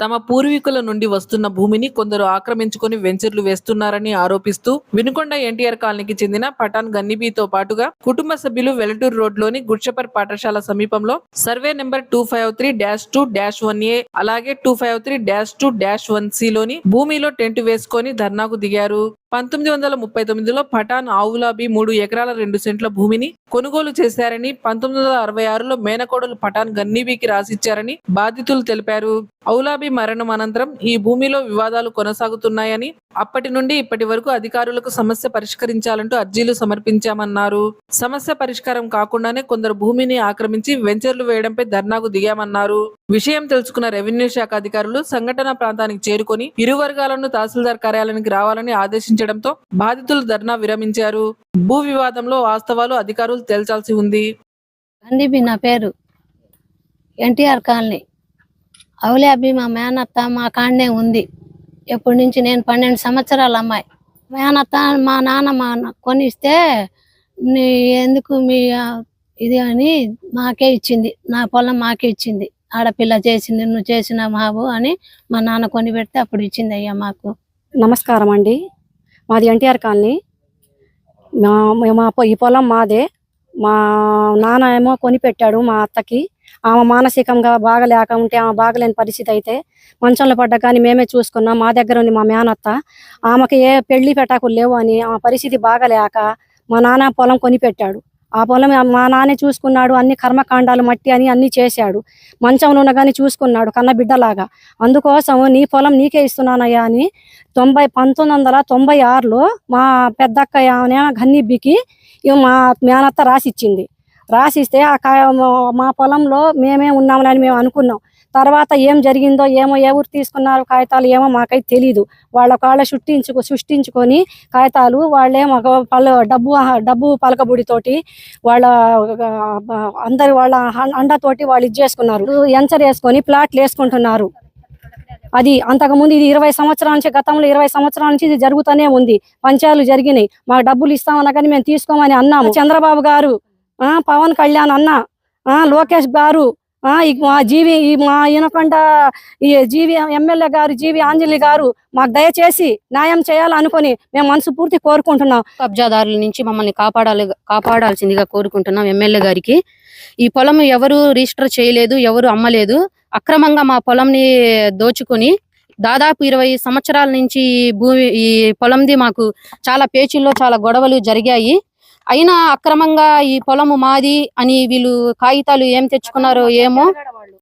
తమ పూర్వీకుల నుండి వస్తున్న భూమిని కొందరు ఆక్రమించుకొని వెంచర్లు వేస్తున్నారని ఆరోపిస్తూ వినుకొండ ఎన్టీఆర్ కాలనీకి చెందిన పఠాన్ గన్నిబీతో పాటుగా కుటుంబ సభ్యులు వెలటూరు రోడ్లోని గుడ్షపర్ పాఠశాల సమీపంలో survey number two five three dash two dash one A అలాగే two five three dash two dash వన్లోని భూమిలో టెంట్ వేసుకొని ధర్నాకు దిగారు. పంతొమ్మిది వందల ముప్పై తొమ్మిదిలో పఠాన్ ఆవులాబి మూడు ఎకరాల రెండు సెంట్ల భూమిని కొనుగోలు చేశారని పంతొమ్మిది వందల అరవై ఆరులో మేనకోడలు పఠాన్ గన్నీబీకి రాసిచ్చారని బాధితులు తెలిపారు. ఔలాబీ మరణం అనంతరం ఈ భూమిలో వివాదాలు కొనసాగుతున్నాయని అప్పటి నుండి ఇప్పటి వరకు అధికారులకు సమస్య పరిష్కరించాలంటూ అర్జీలు సమర్పించామన్నారు. సమస్య పరిష్కారం కాకుండానే కొందరు భూమిని ఆక్రమించి వెంచర్లు వేయడంపై ధర్నాకు దిగామన్నారు. విషయం తెలుసుకున్న రెవెన్యూ శాఖ అధికారులు సంఘటన ప్రాంతానికి చేరుకొని ఇరు వర్గాలను తహసీల్దార్ కార్యాలయానికి రావాలని ఆదేశించడంతో బాధితులు ధర్నా విరమించారు. భూ వివాదంలో వాస్తవాలు అధికారులు తేల్చాల్సి ఉంది. నా పేరు. ఎన్టీఆర్ కాలనీ. అవులేబి మా మేనత్త మా కాడనే ఉంది. ఎప్పటి నుంచి నేను పన్నెండు సంవత్సరాల అమ్మాయి. మేనత్త మా నాన్న మా కొనిస్తే నీ ఎందుకు మీ ఇది అని మాకే ఇచ్చింది. నా పొలం మాకే ఇచ్చింది. ఆడపిల్ల చేసింది నువ్వు చేసిన మాబు అని మా నాన్న కొని పెడితే అప్పుడు ఇచ్చింది అయ్యా మాకు. నమస్కారం అండి. మాది ఎన్టీఆర్ కాలనీ. మా మా ఈ పొలం మాదే. మా నాన్న ఏమో కొనిపెట్టాడు మా అత్తకి. ఆమె మానసికంగా బాగలేక ఉంటే ఆమె బాగలేని పరిస్థితి అయితే మంచంలో పడ్డ కానీ మేమే చూసుకున్నాం మా దగ్గర ఉంది మా మేనత్త. ఆమెకి ఏ పెళ్ళి పెట్టాకులు లేవు అని ఆమె పరిస్థితి బాగలేక మా నాన్న పొలం కొనిపెట్టాడు. ఆ పొలం మా నాన్నే చూసుకున్నాడు అన్ని కర్మకాండాలు మట్టి అని అన్ని చేశాడు. మంచంలో ఉన్న కానీ చూసుకున్నాడు కన్న బిడ్డలాగా. అందుకోసం నీ పొలం నీకే ఇస్తున్నానయ్యా అని తొంభై పంతొమ్మిది వందల తొంభై ఆరులో మా పెద్దక్కయ్య ఆమె గన్నిబ్బికి మా మేనత్త రాసిచ్చింది. రాసిస్తే ఆ కా- మా- పొలంలో మేమే ఉన్నామని మేము అనుకున్నాం. తర్వాత ఏం జరిగిందో ఏమో ఏ ఊరు తీసుకున్నారు కాగితాలు ఏమో మాకైతే తెలీదు. వాళ్ళ కాళ్ళ సృష్టించుకు సృష్టించుకొని కాగితాలు వాళ్ళేమో ఒక పలు డబ్బు డబ్బు పలకబుడితోటి వాళ్ళ అందరి వాళ్ళ అండతోటి వాళ్ళు ఇది చేసుకున్నారు. ఎంచర్ వేసుకొని ప్లాట్లు వేసుకుంటున్నారు. అది అంతకుముందు ఇది ఇరవై సంవత్సరాల నుంచి గతంలో ఇరవై సంవత్సరాల నుంచి ఇది జరుగుతూనే ఉంది. పంచాయలు జరిగినాయి. మాకు డబ్బులు ఇస్తామన్నా కానీ మేము తీసుకోమని అన్నాము. చంద్రబాబు గారు పవన్ కళ్యాణ్ అన్న ఆ లోకేష్ గారు ఆ ఈ మా జీవి మా ఈనకొండ ఈ జీవి ఎమ్మెల్యే గారు జీవి ఆంజలి గారు మాకు దయచేసి న్యాయం చేయాలనుకొని మేము మనసు పూర్తి కోరుకుంటున్నాం. కబ్జాదారుల నుంచి మమ్మల్ని కాపాడాలి కాపాడాల్సిందిగా కోరుకుంటున్నాం ఎమ్మెల్యే గారికి. ఈ పొలం ఎవరు రిజిస్టర్ చేయలేదు ఎవరు అమ్మలేదు అక్రమంగా మా పొలంని దోచుకొని దాదాపు ఇరవై సంవత్సరాల నుంచి ఈ భూమి ఈ పొలంది మాకు చాలా పేచీల్లో చాలా గొడవలు జరిగాయి. అయినా అక్రమంగా ఈ పొలము మాది అని వీళ్ళు కాగితాలు ఏం తెచ్చుకున్నారో ఏమో